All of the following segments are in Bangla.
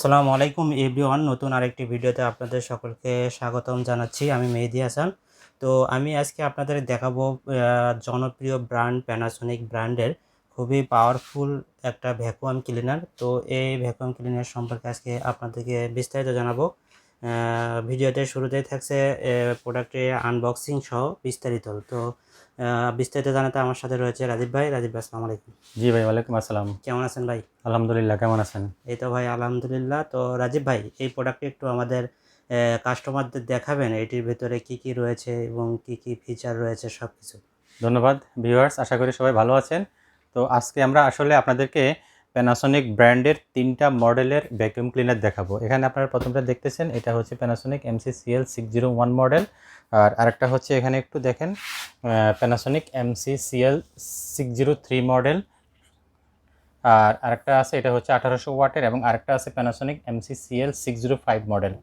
আসসালামু আলাইকুম এভরিওয়ান, নতুন আরেকটি ভিডিওতে আপনাদের সকলকে স্বাগতম জানাচ্ছি। আমি মেহেদি হাসান। তো আমি আজকে আপনাদের দেখাবো জনপ্রিয় ব্র্যান্ড প্যানাসোনিক ব্র্যান্ডের খুবই পাওয়ারফুল একটা ভ্যাকুয়াম ক্লিনার তো এই ভ্যাকুয়াম ক্লিনার সম্পর্কে আজকে আপনাদেরকে বিস্তারিত জানাব। ভিডিওতে শুরুতেই থাকছে প্রোডাক্টের আনবক্সিং সহ বিস্তারিত। তো বিস্তারিত জানাতে আমার সাথে রয়েছে রাজীব ভাই। রাজীব ভাই আসসালামু আলাইকুম। জি ভাই ওয়ালাইকুম আসসালাম। কেমন আছেন ভাই? আলহামদুলিল্লাহ কেমন আছেন? এই তো ভাই আলহামদুলিল্লাহ। তো রাজীব ভাই এই প্রোডাক্টটি একটু আমাদের কাস্টমারদের দেখাবেন এটির ভেতরে কি কি রয়েছে এবং কি কি ফিচার রয়েছে সব কিছু ধন্যবাদ ভিউয়ার্স আশা করি সবাই ভালো আছেন। তো আজকে আমরা আসলে আপনাদেরকে প্যানাসোনিক ব্র্যান্ডের তিনটা মডেলের ভ্যাকুয়াম ক্লিনার দেখাবো। এখানে আপনারা প্রথমটা দেখতেছেন, এটা হচ্ছে Panasonic MC CL six zero one model আর আরেকটা হচ্ছে এখানে একটু দেখেন Panasonic MC CL six zero three model আর আরেকটা আছে, এটা হচ্ছে আঠারোশো ওয়াটের এবং আরেকটা আছে Panasonic MC CL six zero five model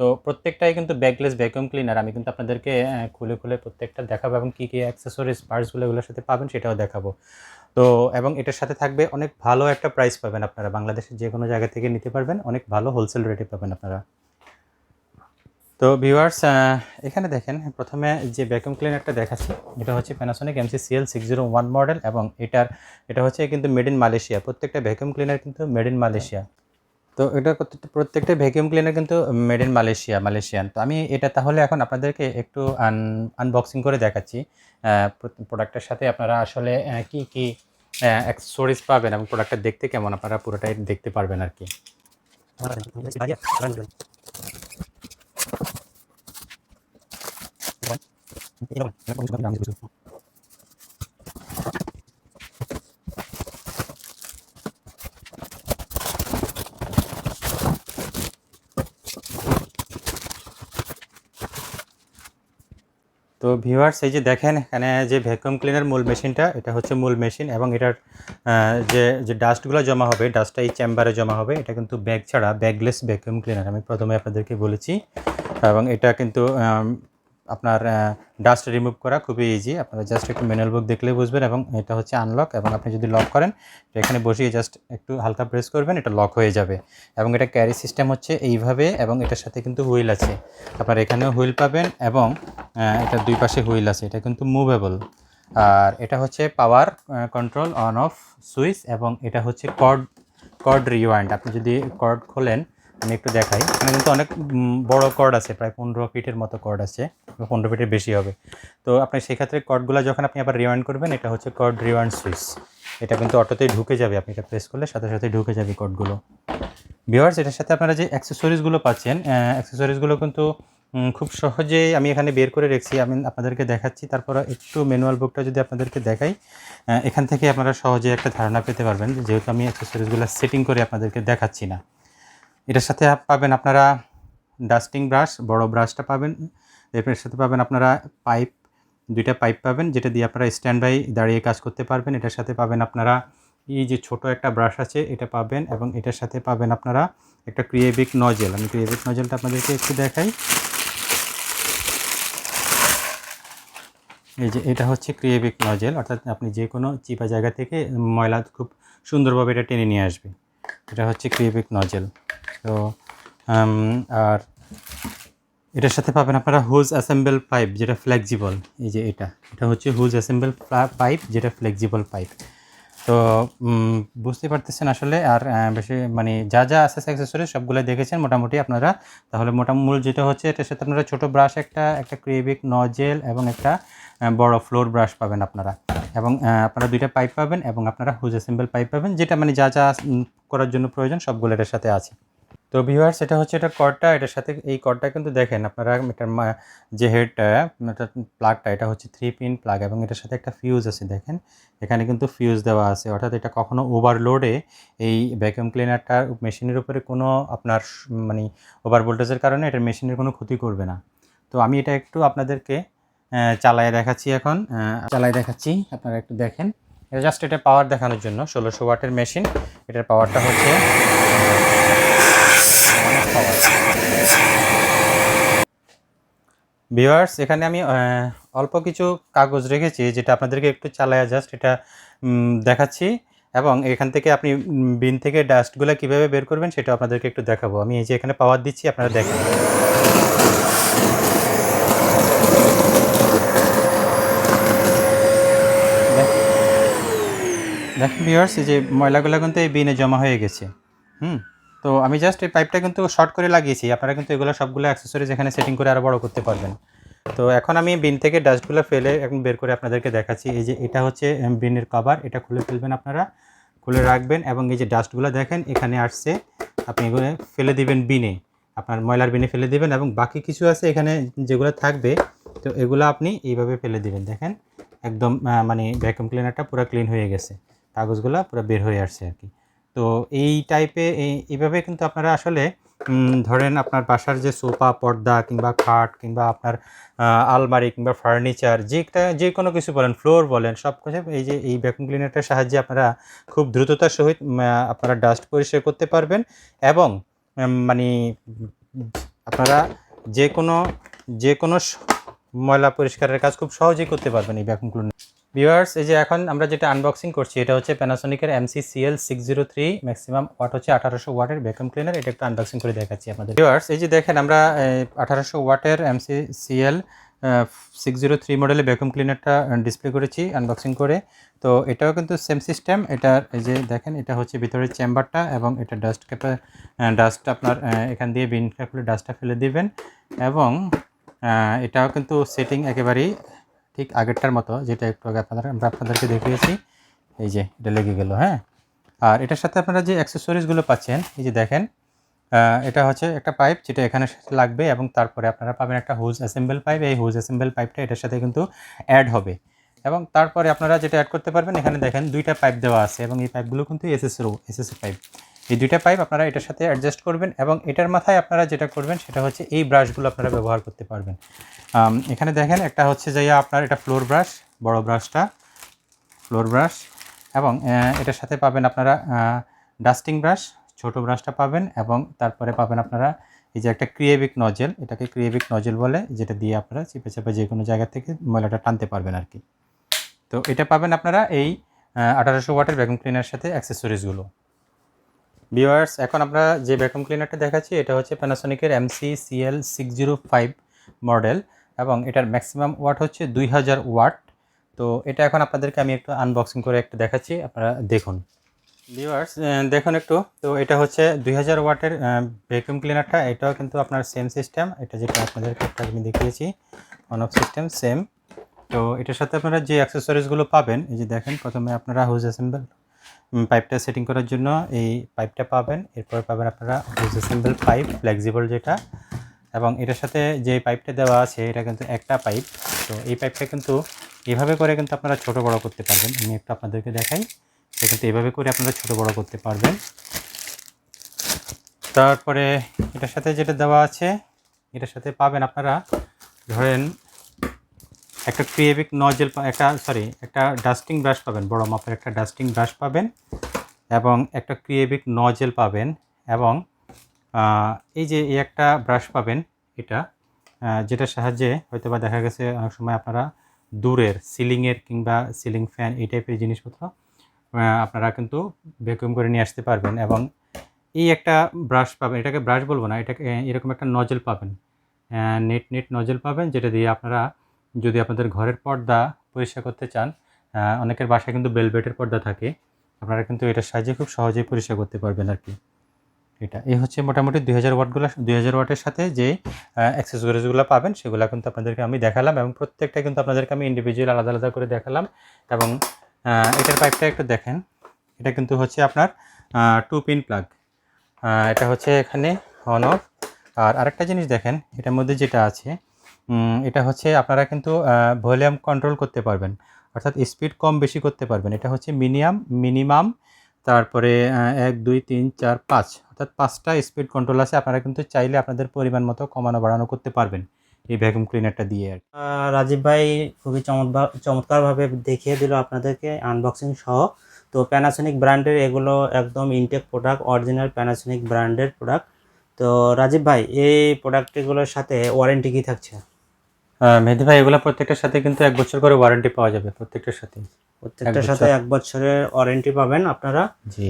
তো প্রত্যেকটাই কিন্তু ব্যাকলেস ভ্যাকুয়াম ক্লিনার আমি কিন্তু আপনাদেরকে খুলে খুলে প্রত্যেকটা দেখাবো এবং কী কী অ্যাক্সেসরিজ পার্টসগুলো এগুলোর সাথে পাবেন সেটাও দেখাবো। তো, এবং এটার সাথে থাকবে অনেক ভালো একটা প্রাইস পাবেন আপনারা। বাংলাদেশের যে কোনো জায়গা থেকে নিতে পারবেন, অনেক ভালো হোলসেল রেটে পাবেন আপনারা। তো ভিউয়ার্স এখানে দেখেন, প্রথমে যে ভ্যাকুম ক্লিনারটা দেখাচ্ছি, এটা হচ্ছে Panasonic MC CL six zero one model এবং এটার, এটা হচ্ছে কিন্তু মেড ইন মালয়েশিয়া প্রত্যেকটা ভ্যাকুম ক্লিনার কিন্তু মেড ইন মালয়েশিয়া তো এটা প্রত্যেকটা- ভ্যাকুয়াম ক্লিনার কিন্তু মেড ইন মালয়েশিয়া মালয়েশিয়ান তো আমি এটা তাহলে এখন আপনাদেরকে একটু আন আনবক্সিং করে দেখাচ্ছি। প্রোডাক্টের সাথে আপনারা আসলে কি কি অ্যাক্সেসরিজ পাবেন এবং প্রোডাক্টটা দেখতে কেমন? আপনারা পুরোটাই দেখতে পারবেন আর কি। তো ভিউয়ার্স এই যে দেখেন, এখানে যে ভ্যাকুয়াম ক্লিনার মূল মেশিনটা এটা হচ্ছে মূল মেশিন এবং এটার যে যে ডাস্টগুলো জমা হবে ডাস্টটা এই চেম্বারে জমা হবে, এটা কিন্তু ব্যাগ ছাড়া ব্যাগলেস ভ্যাকুয়াম ক্লিনার আমি প্রথমে আপনাদেরকে বলেছি। এবং এটা কিন্তু আপনার ডাস্ট রিমুভ করা খুবই ইজি আপনারা জাস্ট একটু ম্যানুয়াল বুক দেখলেই বুঝবেন এবং এটা হচ্ছে আনলক এবং আপনি যদি লক করেন, তো এখানে বসিয়ে জাস্ট একটু হালকা প্রেস করবেন, এটা লক হয়ে যাবে। এবং এটা ক্যারি সিস্টেম হচ্ছে এইভাবে এবং এটার সাথে কিন্তু হুইল আছে। আপনার এখানেও হুইল পাবেন এবং এটার দুই পাশে হুইল আছে, এটা কিন্তু মুভেবল আর এটা হচ্ছে power control on off switch এবং এটা হচ্ছে কর্ড কর্ড রিওয়াইন্ড আপনি যদি কর্ড খোলেন আমি একটু দেখাই। এখানে কিন্তু অনেক বড় কর্ড আছে, প্রায় পনেরো ফিটের মতো কর্ড আছে পনেরো ফিটের বেশি হবে। তো আপনি সেক্ষেত্রে কর্ডগুলো যখন আপনি আবার রিওয়ান্ড করবেন, এটা হচ্ছে কর্ড রিওয়াইন্ড সুইচ এটা কিন্তু অটোতেই ঢুকে যাবে, আপনি এটা প্রেস করলে সাথে সাথে ঢুকে যাবে কর্ডগুলো ভিওয়ার্স এটার সাথে আপনারা যে অ্যাক্সেসরিজগুলো পাচ্ছেন অ্যাক্সেসরিজগুলো কিন্তু খুব সহজেই আমি এখানে বের করে রেখেছি, আমি আপনাদেরকে দেখাচ্ছি। তারপর একটু ম্যানুয়াল বুকটা যদি আপনাদেরকে দেখাই এখান থেকে আপনারা সহজে একটা ধারণা পেতে পারবেন যেহেতু আমি অ্যাক্সেসরিজগুলো সেটিং করে আপনাদেরকে দেখাচ্ছি না। এটার সাথে পাবেন আপনারা ডাস্টিং ব্রাশ, বড় ব্রাশটা পাবেন। এর সাথে পাবেন আপনারা পাইপ, দুইটা পাইপ পাবেন, যেটা দিয়ে আপনারা স্ট্যান্ড বাই দাঁড়িয়ে কাজ করতে পারবেন। এটার সাথে পাবেন আপনারা এই যে ছোট একটা ব্রাশ আছে, এটা পাবেন এবং এটার সাথে পাবেন আপনারা একটা ক্রিয়েভিক নজেল। আমি ক্রিয়েভিক নজেলটা আপনাদেরকে একটু দেখাই। এই যে এটা হচ্ছে ক্রিয়েভিক নজেল, অর্থাৎ আপনি যে কোনো চিপা জায়গা থেকে ময়লা খুব সুন্দরভাবে এটা টেনে নিয়ে আসবে। এটা হচ্ছে ক্রিয়েভিক নজেল। তো আর এটার সাথে পাবেন আপনারা হুজ অ্যাসেম্বল পাইপ, যেটা ফ্লেক্সিবল এই যে এটা। এটা হচ্ছে হুজ অ্যাসেম্বল পাইপ, যেটা ফ্লেক্সিবল পাইপ। তো বুঝতে পারতেছেন আসলে, আর বেশি মানে যা যা আছে অ্যাক্সেসরি সবগুলো দেখেছেন মোটামুটি আপনারা। তাহলে মোটামুটি মূল যেটা হচ্ছে, এটার সাথে আপনারা ছোটো ব্রাশ একটা একটা ক্রিয়েভিক নজেল এবং একটা বড় ফ্লোর ব্রাশ পাবেন আপনারা। এবং আপনারা দুইটা পাইপ পাবেন এবং আপনারা হুজ অ্যাসেম্বল পাইপ পাবেন, যেটা মানে যা যা করার জন্য প্রয়োজন সবগুলো এটার সাথে আছে। তো ভিউয়ার্স এটা হচ্ছে এটা কর্ডটা এটার সাথে এই কর্ডটা কিন্তু দেখেন আপনারা, এটার যে হেডটা প্লাগটা এটা হচ্ছে থ্রি পিন প্লাগ এবং এটার সাথে একটা ফিউজ আছে দেখেন। এখানে কিন্তু ফিউজ দেওয়া আছে, অর্থাৎ এটা কখনো ওভারলোডে এই ভ্যাকুয়াম ক্লিনারটা মেশিনের উপরে কোনো আপনার মানে ওভার ভোল্টেজের কারণে এটা মেশিনের কোনো ক্ষতি করবে না। তো আমি এটা একটু আপনাদেরকে চালায় দেখাচ্ছি এখন চালায় দেখাচ্ছি, আপনারা একটু দেখেন। এটা জাস্ট এটা পাওয়ার দেখানোর জন্য, ষোলোশো ওয়াটের মেশিন এটার পাওয়ারটা হচ্ছে অনেক ভিউয়ার্স এখানে আমি অল্প কিছু কাগজ রেখেছি যেটা আপনাদেরকে একটু চালায়া জাস্ট এটা দেখাচ্ছি এবং এখান থেকে আপনি বিন থেকে ডাস্টগুলো কীভাবে বের করবেন সেটা আপনাদেরকে একটু দেখাবো। আমি এই যে এখানে পাওয়ার দিচ্ছি, আপনারা দেখেন। দেখেন ভিউয়ার্স এই যে ময়লাগুলো কিন্তু এই বিনে জমা হয়ে গেছে। হুম? তো আমি জাস্ট এই পাইপটা কিন্তু শর্ট করে লাগিয়েছি। আপনারা কিন্তু এগুলো সবগুলো অ্যাক্সেসরিজ এখানে সেটিং করে আরও বড় করতে পারবেন। তো এখন আমি বিন থেকে ডাস্টগুলো ফেলে এখন বের করে আপনাদেরকে দেখাচ্ছি। এই যে এটা হচ্ছে বিনের কভার এটা খুলে ফেলবেন আপনারা। খুলে রাখবেন এবং এই যে ডাস্টগুলো দেখেন, এখানে আসছে। আপনি এগুলো ফেলে দিবেন বিনে আপনার ময়লার বিনে ফেলে দিবেন এবং বাকি কিছু আছে এখানে যেগুলো থাকবে, তো এগুলো আপনি এইভাবে ফেলে দিবেন। দেখেন, একদম মানে ভ্যাকুয়াম ক্লিনারটা পুরো ক্লিন হয়ে গেছে। কাগজগুলো পুরো বের হয়ে আসছে আর কি। তো এই টাইপে এই- এইভাবে কিন্তু আপনারা আসলে ধরেন আপনার বাসার যে সোফা, পর্দা কিংবা খাট কিংবা আপনার আলমারি কিংবা ফার্নিচার যেটা, যে কোনো কিছু বলেন ফ্লোর বলেন, সব কিছু এই যে এই ভ্যাকুয়াম ক্লিনারটার সাহায্যে আপনারা খুব দ্রুততার সহিত আপনারা ডাস্ট পরিষ্কার করতে পারবেন এবং মানে আপনারা যে কোনো যে কোনো ময়লা পরিষ্কারের কাজ খুব সহজেই করতে পারবেন এই ভ্যাকুয়াম ক্লিনার ভিউয়ার্স এই যে এখন আমরা যেটা আনবক্সিং করছি, এটা হচ্ছে প্যানাসোনিকের MC CL six zero three maximum watt হচ্ছে আঠারোশো ওয়াটের ভ্যাকুয়াম ক্লিনার এটা একটু আনবক্সিং করে দেখাচ্ছি আপনাদের। ভিউয়ার্স এই যে দেখেন আমরা আঠারোশো ওয়াটের MC CL six zero three মডেলের ভ্যাকুয়াম ক্লিনারটা ডিসপ্লে করেছি আনবক্সিং করে। তো এটাও কিন্তু সেম সিস্টেম এটার এই যে দেখেন, এটা হচ্ছে ভিতরের চেম্বারটা এবং এটা ডাস্ট ক্যাপে ডাস্ট আপনার এখান দিয়ে বিন খুলে ডাস্টটা ফেলে দিবেন এবং এটাও কিন্তু সেটিং একেবারেই ঠিক আগেরটার মতো, যেটা একটু আগে আপনাদের, আমরা আপনাদেরকে দেখিয়েছি, এই যে এটা লেগে গেল হ্যাঁ? আর এটার সাথে আপনারা যে অ্যাক্সেসরিজগুলো পাচ্ছেন, এই যে দেখেন এটা হচ্ছে একটা পাইপ যেটা এখানে লাগবে এবং তারপরে আপনারা পাবেন একটা হুজ অ্যাসেম্বল পাইপ এই হুজ অ্যাসেম্বল পাইপটা এটার সাথে কিন্তু অ্যাড হবে। এবং তারপরে আপনারা যেটা অ্যাড করতে পারবেন, এখানে দেখেন দুইটা পাইপ দেওয়া আছে এবং এই পাইপগুলো কিন্তু এসএসরো এসএসএ পাইপ এই দুইটা পাইপ আপনারা এটার সাথে অ্যাডজাস্ট করবেন এবং এটার মাথায় আপনারা যেটা করবেন সেটা হচ্ছে এই ব্রাশগুলো আপনারা ব্যবহার করতে পারবেন। এখানে দেখেন একটা হচ্ছে যাইয়া আপনার এটা ফ্লোর ব্রাশ বড় ব্রাশটা ফ্লোর ব্রাশ এবং এটার সাথে পাবেন আপনারা ডাস্টিং ব্রাশ ছোট ব্রাশটা পাবেন এবং তারপরে পাবেন আপনারা এই যে একটা ক্রিয়েভিক নজেল এটাকে ক্রিয়েভিক নজেল বলে, যেটা দিয়ে আপনারা চিপে চাপে যে কোনো জায়গা থেকে ময়লাটা টানতে পারবেন আর কি তো এটা পাবেন আপনারা এই আঠারোশো ওয়াটের ভ্যাকুম ক্লিনার সাথে অ্যাক্সেসরিজগুলো ভিওয়ার্স এখন আমরা যে ভ্যাকুম ক্লিনারটা দেখাচ্ছি, এটা হচ্ছে প্যানাসোনিকের MC CL six zero five model এবং এটার ম্যাক্সিমাম ওয়াট হচ্ছে দুই হাজার ওয়াট তো এটা এখন আপনাদেরকে আমি একটু আনবক্সিং করে একটু দেখাচ্ছি, আপনারা দেখুন। ভিউয়ার্স দেখুন একটু। তো এটা হচ্ছে দুই হাজার ওয়াটের ভ্যাকুয়াম ক্লিনারটা এটাও কিন্তু আপনার সেম সিস্টেম এটা যেটা আপনাদেরকে একটা আমি দেখিয়েছি অন অফ সিস্টেম সেম তো এটার সাথে আপনারা যে অ্যাক্সেসরিজগুলো পাবেন, এই যে দেখেন, প্রথমে আপনারা হুজ অ্যাসেম্বল পাইপটা সেটিং করার জন্য এই পাইপটা পাবেন। এরপর পাবেন আপনারা হুজ পাইপ ফ্লেক্সিবল যেটা। এবং এটার সাথে যে পাইপটা দেওয়া আছে, এটা কিন্তু একটা পাইপ তো এই পাইপটা কিন্তু এভাবে করে কিন্তু আপনারা ছোট বড় করতে পারবেন। আমি একটু আপনাদেরকে দেখাই। এটা কিন্তু এভাবে করে আপনারা ছোট বড় করতে পারবেন। তারপরে এটার সাথে যেটা দেওয়া আছে, এটার সাথে পাবেন আপনারা ধরেন একটা ক্রিয়েভিক নজেল একটা সরি একটা ডাস্টিং ব্রাশ পাবেন, বড় মাপের একটা ডাস্টিং ব্রাশ পাবেন এবং একটা ক্রিয়েভিক নজেল পাবেন এবং এই যে এই একটা ব্রাশ পাবেন এটা যেটার সাহায্যে হয়তো বা দেখা গেছে অনেক সময় আপনারা দূরের সিলিংয়ের কিংবা সিলিং ফ্যান এই টাইপের জিনিসপত্র আপনারা কিন্তু ভ্যাকুয়াম করে নিয়ে আসতে পারবেন এবং এই একটা ব্রাশ পাবেন, এটাকে ব্রাশ বলব না, এটাকে এরকম একটা নজেল পাবেন নেট নেট নজেল পাবেন, যেটা দিয়ে আপনারা যদি আপনাদের ঘরের পর্দা পরিষ্কার করতে চান অনেকের বাসায় কিন্তু বেলবেটের পর্দা থাকে। আপনারা কিন্তু এটার সাহায্যে খুব সহজেই পরিষ্কার করতে পারবেন আর কি। এটা এই হচ্ছে মোটামুটি দুই হাজার ওয়াটগুলো দুই হাজার ওয়াটের সাথে যে অ্যাক্সেসরিজগুলো পাবেন, সেগুলো কিন্তু আপনাদেরকে আমি দেখালাম এবং প্রত্যেকটা কিন্তু আপনাদেরকে আমি ইন্ডিভিজুয়াল আলাদা আলাদা করে দেখালাম এবং এটার পাইপটা একটু দেখেন। এটা কিন্তু হচ্ছে আপনার টু পিন প্লাগ এটা হচ্ছে এখানে অন অফ আর আরেকটা জিনিস দেখেন, এটার মধ্যে যেটা আছে এটা হচ্ছে আপনারা কিন্তু ভলিউম কন্ট্রোল করতে পারবেন। অর্থাৎ স্পিড কম বেশি করতে পারবেন। এটা হচ্ছে মিনিমাম মিনিমাম, তারপরে এক, দুই, তিন, চার, পাঁচ। অর্থাৎ পাঁচটা স্পিড কন্ট্রোল আছে। আপনারা কিন্তু চাইলে আপনাদের পরিমাণ মতো কমানো, বাড়ানো করতে পারবেন এই ভ্যাকুম ক্লিনারটা দিয়ে আর রাজীব ভাই খুবই চমৎকার চমৎকারভাবে দেখিয়ে দিল আপনাদেরকে আনবক্সিং সহ। তো প্যানাসোনিক ব্র্যান্ডের এগুলো একদম ইনটেক প্রোডাক্ট অরিজিনাল প্যানাসোনিক ব্র্যান্ডের প্রোডাক্ট তো রাজীব ভাই, এই প্রোডাক্টগুলোর সাথে ওয়ারেন্টি কি থাকছে? মেহেদি ভাই এগুলো প্রত্যেকটার সাথে কিন্তু এক বছর করে ওয়ারেন্টি পাওয়া যাবে প্রত্যেকটার সাথে। প্রত্যেকটার সাথে এক বছরের ওয়ারেন্টি পাবেন আপনারা। জি।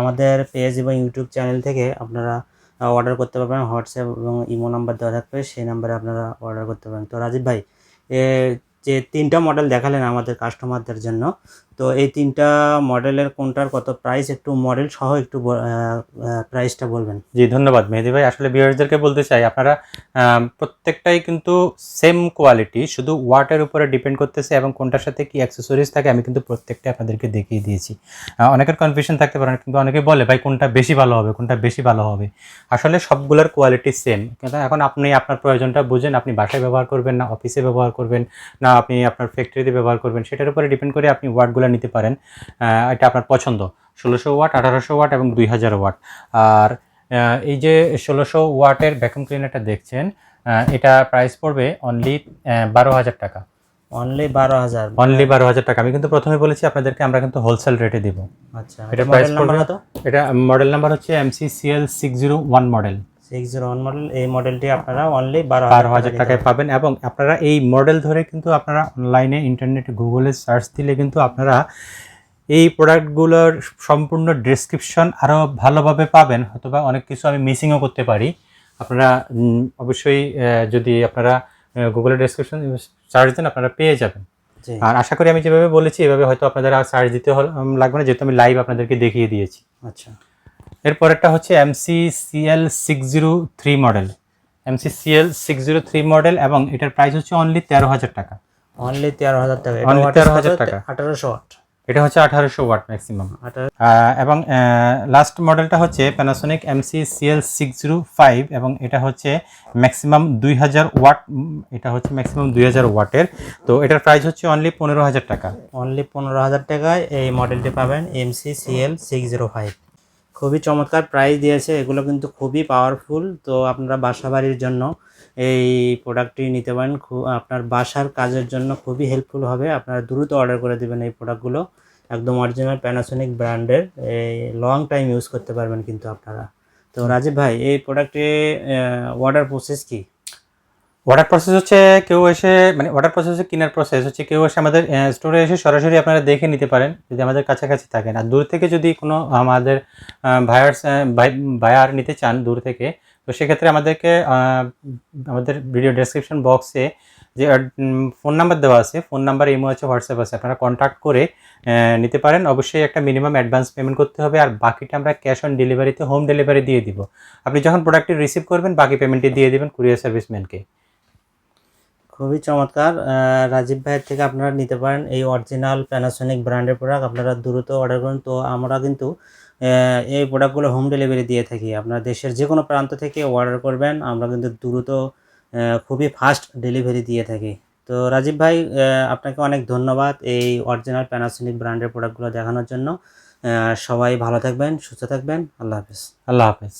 আমাদের পেজ এবং ইউটিউব চ্যানেল থেকে আপনারা অর্ডার করতে পারবেন। হোয়াটসঅ্যাপ এবং ইমো নাম্বার দেওয়া থাকবে সেই নাম্বারে আপনারা অর্ডার করতে পারেন তো রাজীব ভাই এ যে তিনটা মডেল দেখালেন আমাদের কাস্টমারদের জন্য তো এই তিনটা মডেলের কোনটার কত প্রাইস একটু মডেল সহ একটু প্রাইসটা বলবেন। জি, ধন্যবাদ মেহেদি ভাই। আসলে ভিউয়ার্সদেরকে বলতে চাই, আপনারা প্রত্যেকটাই কিন্তু সেম কোয়ালিটি শুধু ওয়াটের উপরে ডিপেন্ড করতেছে এবং কোনটার সাথে কি অ্যাক্সেসরিজ থাকে, আমি কিন্তু প্রত্যেকটা আপনাদেরকে দেখিয়ে দিয়েছি। অনেকের কনফিউশন থাকতে পারে, কিন্তু অনেকে বলে, ভাই, কোনটা বেশি ভালো হবে, কোনটা বেশি ভালো হবে? আসলে সবগুলোর কোয়ালিটি সেম কিন্তু এখন আপনি আপনার প্রয়োজনটা বুঝেন, আপনি বাসায় ব্যবহার করবেন না অফিসে ব্যবহার করবেন না, আপনি আপনার ফ্যাক্টরিতে ব্যবহার করবেন, সেটার উপরে ডিপেন্ড করে আপনি ওয়াটগুলো নিতে পারেন। এটা আপনার পছন্দ। ষোলোশো ওয়াট আঠারোশো ওয়াট এবং দুই হাজার ওয়াট। আর এই যে ষোলোশো ওয়াটের ভ্যাকুম ক্লিনারটা দেখছেন এটা প্রাইস পড়বে অনলি বারো হাজার টাকা। অনলি বারো হাজার। অনলি বারো হাজার টাকা। আমি কিন্তু প্রথমে বলেছি আপনাদেরকে আমরা কিন্তু হোলসেল রেটে দিব। আচ্ছা এটা পড়বে? এটা মডেল নাম্বার হচ্ছে MC CL six zero one model six zero one model এই মডেলটি আপনারা অনলি বারো বারো হাজার টাকায় পাবেন এবং আপনারা এই মডেল ধরে কিন্তু আপনারা অনলাইনে ইন্টারনেটে গুগলে সার্চ দিলে কিন্তু আপনারা এই প্রোডাক্টগুলোর সম্পূর্ণ ডেসক্রিপশন আরও ভালোভাবে পাবেন। অথবা অনেক কিছু আমি মিসিংও করতে পারি। আপনারা অবশ্যই যদি আপনারা গুগলে ডেসক্রিপশন সার্চ দেন আপনারা পেয়ে যাবেন। আর আশা করি আমি যেভাবে বলেছি এভাবে হয়তো আপনাদের আর সার্চ দিতে লাগবে না। যেহেতু আমি লাইভ আপনাদেরকে দেখিয়ে দিয়েছি। আচ্ছা। এরপরেরটা হচ্ছে MC CL six zero three model MC CL six zero three model এবং এটার প্রাইস হচ্ছে অনলি তেরো হাজার টাকা। অনলি তেরো হাজার টাকা। Only 13,000 টাকা। আঠারোশো ওয়াট এটা হচ্ছে আঠারোশো ওয়াট ম্যাক্সিমাম এবং লাস্ট মডেলটা হচ্ছে Panasonic MC CL six zero five এবং এটা হচ্ছে ম্যাক্সিমাম দুই হাজার ওয়াট এটা হচ্ছে ম্যাক্সিমাম দুই হাজার ওয়াটের তো এটার প্রাইস হচ্ছে অনলি পনেরো হাজার টাকা। অনলি পনেরো হাজার টাকায় এই মডেলটি পাবেন MC CL six zero five খুবই চমৎকার প্রাইস দিয়েছে, এগুলো কিন্তু খুবই পাওয়ারফুল তো আপনারা বাসা বাড়ির জন্য এই প্রোডাক্টটি নিতে পারেন। আপনার বাসার কাজের জন্য খুবই হেল্পফুল হবে। আপনারা দ্রুত অর্ডার করে দেবেন এই প্রোডাক্টগুলো একদম অরিজিনাল প্যানাসোনিক ব্র্যান্ডের এই লং টাইম ইউজ করতে পারবেন কিন্তু আপনারা। তো রাজীব ভাই, এই প্রোডাক্টে অর্ডার প্রসেস কি? অর্ডার প্রসেস হচ্ছে কেউ এসে মানে অর্ডার প্রসেস হচ্ছে কেনার প্রসেস হচ্ছে কেউ এসে আমাদের স্টোরে এসে সরাসরি আপনারা দেখে নিতে পারেন, যদি আমাদের কাছাকাছি থাকেন। আর দূর থেকে যদি কোনো আমাদের ভায়ার্স বায়ার নিতে চান দূর থেকে, তো সেক্ষেত্রে আমাদেরকে আমাদের ভিডিও ডেসক্রিপশন বক্সে যে ফোন নাম্বার দেওয়া আছে ফোন নাম্বার ইমো আছে হোয়াটসঅ্যাপ আছে। আপনারা কন্ট্যাক্ট করে নিতে পারেন। অবশ্যই একটা মিনিমাম অ্যাডভান্স পেমেন্ট করতে হবে, আর বাকিটা আমরা ক্যাশ অন ডেলিভারিতে হোম ডেলিভারি দিয়ে দিব। আপনি যখন প্রোডাক্টটি রিসিভ করবেন, বাকি পেমেন্টটি দিয়ে দেবেন কুরিয়ার সার্ভিসম্যানকে খুবই চমৎকার। রাজীব ভাইয়ের থেকে আপনারা নিতে পারেন এই অরিজিনাল প্যানাসোনিক ব্র্যান্ডের প্রোডাক্ট আপনারা দ্রুত অর্ডার করুন। তো আমরা কিন্তু এই প্রোডাক্টগুলো হোম ডেলিভারি দিয়ে থাকি। আপনারা দেশের যে কোনো প্রান্ত থেকে অর্ডার করবেন। আমরা কিন্তু দ্রুত খুবই ফাস্ট ডেলিভারি দিয়ে থাকি। তো রাজীব ভাই আপনাকে অনেক ধন্যবাদ এই অরিজিনাল প্যানাসোনিক ব্র্যান্ডের প্রোডাক্টগুলো দেখানোর জন্য। সবাই ভালো থাকবেন, সুস্থ থাকবেন। আল্লাহ হাফেজ। আল্লাহ হাফেজ।